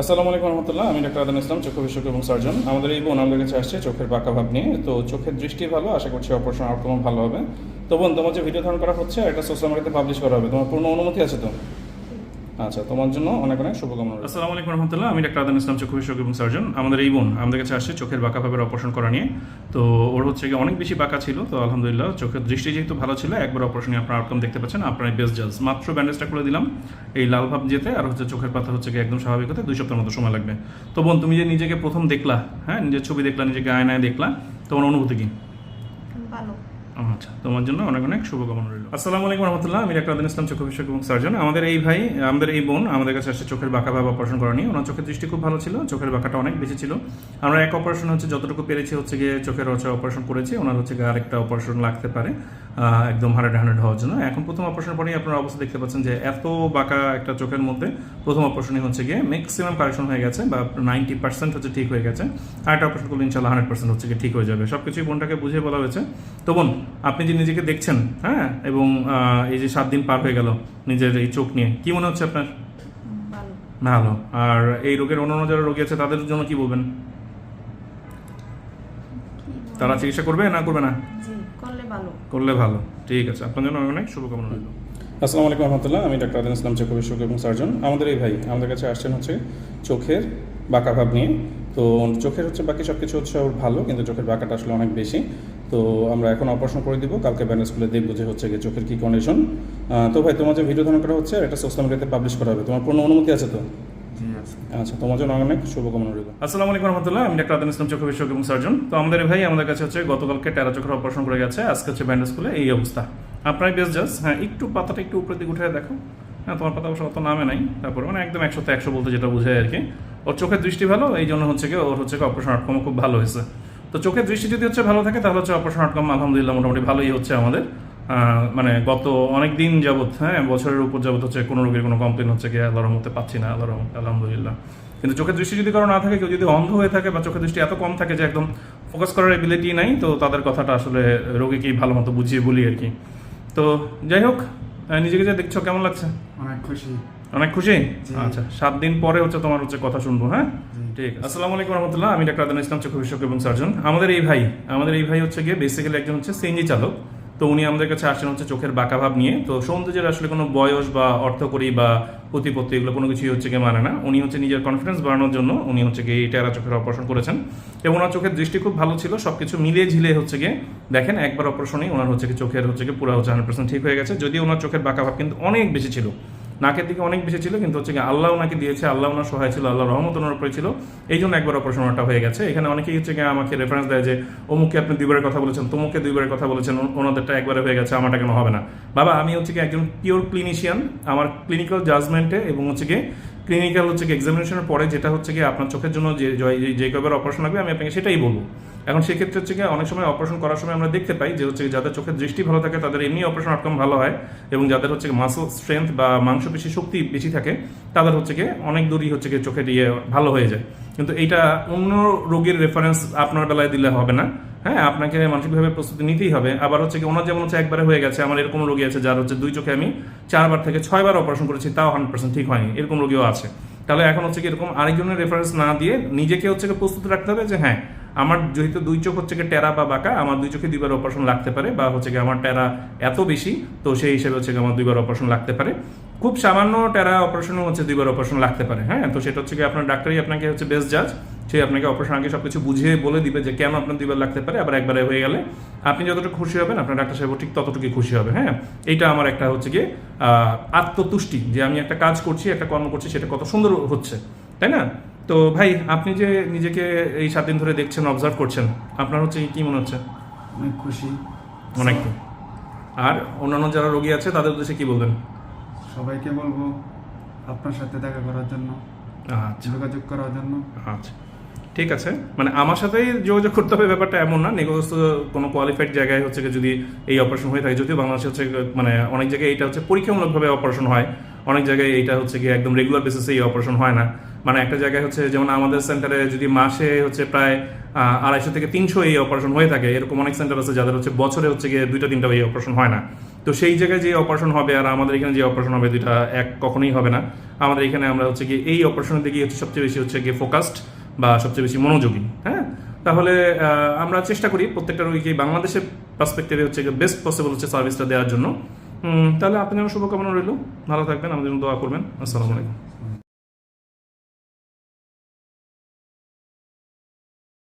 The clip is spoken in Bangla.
আসসালামু আলাইকুম রহমতুল্লাহ, আমি ডাক্তার আদান ইসলাম, চক্ষু বিশেষজ্ঞ এবং সার্জন। আমাদের এই বোন আমাদের কাছে আসছে চোখের বাঁকা ভাব নিয়ে। তো চোখের দৃষ্টি ভালো, আশা করছি অপারেশন আউটকাম ভালো হবে। তো বোন, তোমার যে ভিডিও ধারণ করা হচ্ছে, এটা সোশ্যাল মিডিয়াতে পাবলিশ করা হবে। তোমার পূর্ণ অনুমতি আছে তো? আচ্ছা তোমার জন্য অনেক অনেক শুভকামনা আসসালামু আলাইকুম রহমতুল্লাহ। আমি ডাক্তার আদান ইসলাম চক্ষু বিশেষজ্ঞ এবং সার্জন। আমাদের এই বোন আমাদের কাছে আসছে চোখের বাঁকা ভাবের অপারেশন করা নিয়ে। তো ওর হচ্ছে গিয়ে অনেক বেশি বাঁকা ছিল তো আলহামদুলিল্লাহ চোখের দৃষ্টি যেহেতু ভালো ছিল একবার অপারেশনে আপনার আউটকাম দেখতে পাচ্ছেন আপনার বেস্ট জাজ মাত্র ব্যান্ডেজটা করে দিলাম এই লাল ভাব যেতে আর হচ্ছে চোখের পাতা হচ্ছে গিয়ে একদম স্বাভাবিক হতে দুই সপ্তাহের মতো সময় লাগবে। তো বোন তুমি যে নিজেকে প্রথম দেখলা হ্যাঁ নিজের ছবি দেখলা নিজেকে আয়নায় দেখলা তোমার অনুভূতি কি? ভালো। আচ্ছা তোমার জন্য অনেক অনেক শুভকামনা রইল। আসসালামু আলাইকুম রহমতুল্লাহ, আমি ডাক্তার আদিন ইসলাম, চক্ষু বিশেষজ্ঞ এবং সার্জন। আমাদের এই ভাই, আমাদের এই বোন আমাদের কাছে আসছে চোখের বাঁকা ভাব অপারেশন করা নিয়ে। ওনার চোখের দৃষ্টি খুব ভালো ছিল, চোখের বাঁকাটা অনেক বেশি ছিল। আমরা এক অপারেশন হচ্ছে যতটুকু পেরেছি হচ্ছে গিয়ে চোখের হচ্ছে অপারেশন করেছি। ওনার হচ্ছে গিয়ে আরেকটা অপারেশন লাগতে পারে একদম হান্ড্রেড হান্ড্রেড হওয়ার জন্য। এখন প্রথম অপারেশন পরেই আপনারা অবস্থা দেখতে পাচ্ছেন যে এত বাঁকা একটা চোখের মধ্যে প্রথম অপারেশনই হচ্ছে গিয়ে ম্যাক্সিমাম কারেকশন হয়ে গেছে বা নাইনটি পার্সেন্ট হচ্ছে ঠিক হয়ে গেছে। আর একটা অপারেশন করলে ইনশাল্লাহ হান্ড্রেড পার্সেন্ট হচ্ছে গিয়ে ঠিক হয়ে যাবে। সব কিছুই বোনটাকে বুঝিয়ে বলা হয়েছে। তো বোন আপনি যে নিজেকে দেখছেন হ্যাঁ? এবং এই যে সাত দিন পার হয়ে গেল নিজের এই চোখ নিয়ে কি মনে হচ্ছে আপনার? ভালো। ভালো। আর এই রোগের অন্যান্য যারা রোগী আছে তাদের জন্য কি বলবেন? তারা চিকিৎসা করবে না করবে না? করলে ভালো। ঠিক আছে। আপনার জন্য অনেক শুভকামনা রইল। আসসালামু আলাইকুম রহমতুল্লাহ। আমি ডাক্তার আদিন ইসলাম চক্ষু বিশেষজ্ঞ এবং সার্জন। আমাদের এই ভাই আমাদের কাছে আসছেন হচ্ছে চোখের বাঁকা ভাব নিয়ে। তো চোখের হচ্ছে বাকি সব কিছু হচ্ছে ওর ভালো কিন্তু চোখের বাঁকাটা আসলে অনেক বেশি। তো আমরা এখন অপারেশন করে দিব। কালকে ব্যান্ডেজ খুলে দেখব যে হচ্ছে গিয়ে চোখের কী কন্ডিশন তো ভাই তোমার যে ভিডিও ধারণ করা হচ্ছে এটা সোশ্যাল মিডিয়াতে পাবলিশ করা হবে। তোমার পূর্ণ অনুমতি আছে তো? আচ্ছা তোমার জন্য অনেক শুভকামনা রইল। আসসালামু আলাইকুম রহমতুল্লাহ আমি ডাক্তার আদিন ইসলাম চক্ষু বিশেষজ্ঞ এবং সার্জন। তো আমাদের ভাই আমাদের কাছে হচ্ছে গতকালকে টেরা চোখের অপারেশন করে গেছে। আজকে হচ্ছে ব্যান্ডেজ খুলে এই অবস্থা। আপনার বেশ জাস হ্যাঁ একটু পাতাটা একটু উপরের দিকে উঠে দেখো। হ্যাঁ তোমার পাতা অবশ্য অত নামে নাই। তারপরে মানে একদম একশোতে একশো বলতে যেটা বোঝায় আর কি। ওর চোখের দৃষ্টি ভালো এই জন্য হচ্ছে কি ওর হচ্ছে অপারেশন আউটকাম খুব ভালো হয়েছে। তো চোখের দৃষ্টি যদি হচ্ছে ভালো থাকে, তাহলে হচ্ছে অপারেশন আউটকাম আলহামদুলিল্লাহ মোটামুটি ভালোই হচ্ছে আমাদের। মানে গত অনেক দিন যাবত হ্যাঁ বছরের উপর যাবত হচ্ছে কোনো রোগীর কোনো কমপ্লেন হচ্ছে কি, আল্লাহর মধ্যে পাচ্ছি না, আল্লাহর আলহামদুলিল্লাহ। কিন্তু চোখের দৃষ্টি যদি কারও না থাকে, কেউ যদি অন্ধ হয়ে থাকে বা চোখের দৃষ্টি এত কম থাকে যে একদম ফোকাস করার এবিলিটি নাই, তো তাদের কথাটা আসলে রোগীকেই ভালো মতো বুঝিয়ে বলি আর কি। তো যাই হোক নিজেকে যে দেখছ, কেমন লাগছে? অনেক খুশি। অনেক খুশি? আচ্ছা সাত দিন পরে হচ্ছে তোমার হচ্ছে কথা শুনব হ্যাঁ? ঠিক। আসসালামু আলাইকুম রহমতুল্লাহ আমি ডাক্তার আদান ইসলাম চক্ষু বিশেষজ্ঞ এবং সার্জন। আমাদের এই ভাই আমাদের এই ভাই হচ্ছে গিয়ে বেসিক্যালি একজন হচ্ছে সিএনজি চালক। তো উনি আমাদের কাছে আসছেন হচ্ছে চোখের বাঁকা ভাব নিয়ে। তো সৌন্দর্যের আসলে কোনো বয়স বা অর্থকরী বা প্রতিপত্তি এগুলো কোনো কিছুই হচ্ছে গিয়ে মানে না। উনি হচ্ছে নিজের কনফিডেন্স বাড়ানোর জন্য উনি হচ্ছে গিয়ে এই টেরা চোখের অপারেশন করেছেন। এবং ওনার চোখের দৃষ্টি খুব ভালো ছিল সবকিছু মিলিয়ে ঝিলে হচ্ছে গিয়ে দেখেন একবার অপারেশনেই ওনার হচ্ছে কি চোখের হচ্ছে গিয়ে পুরো হচ্ছে হান্ড্রেড পার্সেন্ট ঠিক হয়ে গেছে। যদিও ওনার চোখের বাঁকা ভাব কিন্তু অনেক বেশি ছিল। নাকের দিকে অনেক বেশি ছিল, কিন্তু হচ্ছে আল্লাহ ওনাকে দিয়েছে, আল্লাহ ওনার সহায় ছিল, আল্লাহ রহমত ওনার উপরে ছিল। এই জন্য একবার অপারেশন ওনারটা হয়ে গেছে। এখানে অনেকেই হচ্ছে আমাকে রেফারেন্স দেয় যে, অমুককে আপনি দুইবারের কথা বলেছেন, তমুককে দুইবারের কথা বলেছেন ওনাদেরটা একবারে হয়ে গেছে, আমারটা কেন হবে না? বাবা, আমি হচ্ছে কি একজন পিওর ক্লিনিশিয়ান আমার ক্লিনিক্যাল জাজমেন্টে এবং হচ্ছে কি ক্লিনিক্যাল হচ্ছে কি এক্সামিনেশনের পরে যেটা হচ্ছে কি আপনার চোখের জন্য যে- যে কবার অপারেশন লাগবে, আমি আপনাকে সেটাই বলব। এখন সেক্ষেত্রে হচ্ছে কি অনেক সময় অপারেশন করার সময় আমরা দেখতে পাই যে হচ্ছে যাদের চোখের দৃষ্টি ভালো থাকে, তাদের এমনি অপারেশন আউটকাম ভালো হয় এবং যাদের হচ্ছে মাসল স্ট্রেংথ বা মাংসপেশি শক্তি বেশি থাকে, তাদের হচ্ছে কি অনেক দূরই হচ্ছে কি চোখের ইয়ে ভালো হয়ে যায়। কিন্তু এইটা অন্য রোগীর রেফারেন্স আপনার বেলায় দিলে হবে না। হ্যাঁ আপনাকে মানসিকভাবে প্রস্তুতি নিতেই হবে। আবার হচ্ছে কি ওনার যেমন হচ্ছে একবারে হয়ে গেছে, আমার এরকম রোগী আছে যার হচ্ছে দুই চোখে আমি চারবার থেকে ছয়বার অপারেশন করেছি, তাও হান্ড্রেড পার্সেন্ট ঠিক হয়নি। এরকম রোগীও আছে। তাহলে এখন হচ্ছে কি এরকম আরেকজনের রেফারেন্স না দিয়ে নিজেকে হচ্ছে প্রস্তুত রাখতে হবে যে হ্যাঁ আমার যেহেতু দুই চোখ হচ্ছে কি টেরা বা বাঁকা, আমার দুই চোখে দুইবার অপারেশন লাগতে পারে বা হচ্ছে কি আমার টেরা এত বেশি, তো সেই হিসেবে হচ্ছে কি আমার দুইবার অপারেশন লাগতে পারে। খুব সামান্য টেরা অপারেশনও হচ্ছে দুইবার অপারেশন লাগতে পারে হ্যাঁ? তো সেটা হচ্ছে কি আপনার ডাক্তারই আপনাকে হচ্ছে বেস্ট জাজ সে আপনাকে অপারেশন আগে সবকিছু বুঝিয়ে বলে দিবে যে কেন আপনার দুইবার লাগতে পারে, আবার একবারে হয়ে গেলে আপনি যতটুকু খুশি হবেন, আপনার ডাক্তার সাহেব ঠিক ততটুকুই খুশি হবে হ্যাঁ? এইটা আমার একটা হচ্ছে গিয়ে আত্মতুষ্টি যে আমি একটা কাজ করছি, একটা কর্ম করছি, সেটা কত সুন্দর হচ্ছে, তাই না? তো ভাই আপনি যে নিজেকে এই সাত দিন ধরে দেখছেন অবজার্ভ করছেন আপনার হচ্ছে কি মনে হচ্ছে? অনেক খুশি। অনেক আর অন্যান্য যারা রোগী আছে তাদের উদ্দেশ্যে কি বলবেন? সবাইকে বলব আপনার সাথে দেখা করার জন্য আচ্ছা। যোগাযোগ করার জন্য। আচ্ছা। ঠিক আছে। মানে আমার সাথেই যোগাযোগ করতে হবে ব্যাপারটা এমন না। নিকটস্থ কোনো কোয়ালিফাইড জায়গায় হচ্ছে কি যদি এই অপারেশন হয়ে থাকে যদিও বাংলাদেশে হচ্ছে মানে অনেক জায়গায় এটা হচ্ছে পরীক্ষামূলকভাবে অপারেশন হয়। অনেক জায়গায় এইটা হচ্ছে কি একদম রেগুলার বেসিসে এই অপারেশন হয় না। মানে একটা জায়গায় হচ্ছে যেমন আমাদের সেন্টারে যদি মাসে হচ্ছে প্রায় আড়াইশো থেকে তিনশো এই অপারেশন হয়ে থাকে, এরকম অনেক সেন্টার আছে যাদের হচ্ছে বছরে হচ্ছে গিয়ে দুইটা তিনটা এই অপারেশন হয় না। তো সেই জায়গায় যে অপারেশন হবে আর আমাদের এখানে যে অপারেশন হবে দুইটা এক কখনোই হবে না। আমাদের এখানে আমরা হচ্ছে গিয়ে এই অপারেশনের দিকে হচ্ছে সবচেয়ে বেশি হচ্ছে গিয়ে ফোকাসড বা সবচেয়ে বেশি মনোযোগী হ্যাঁ? তাহলে আমরা চেষ্টা করি প্রত্যেকটা রোগীকে বাংলাদেশের পার্সপেক্টিভে হচ্ছে বেস্ট পসিবল হচ্ছে সার্ভিসটা দেওয়ার জন্য। তাহলে আপনার জন্য শুভকামনা রইল। ভালো থাকবেন, আমাদের জন্য দোয়া করবেন। আসসালামু আলাইকুম।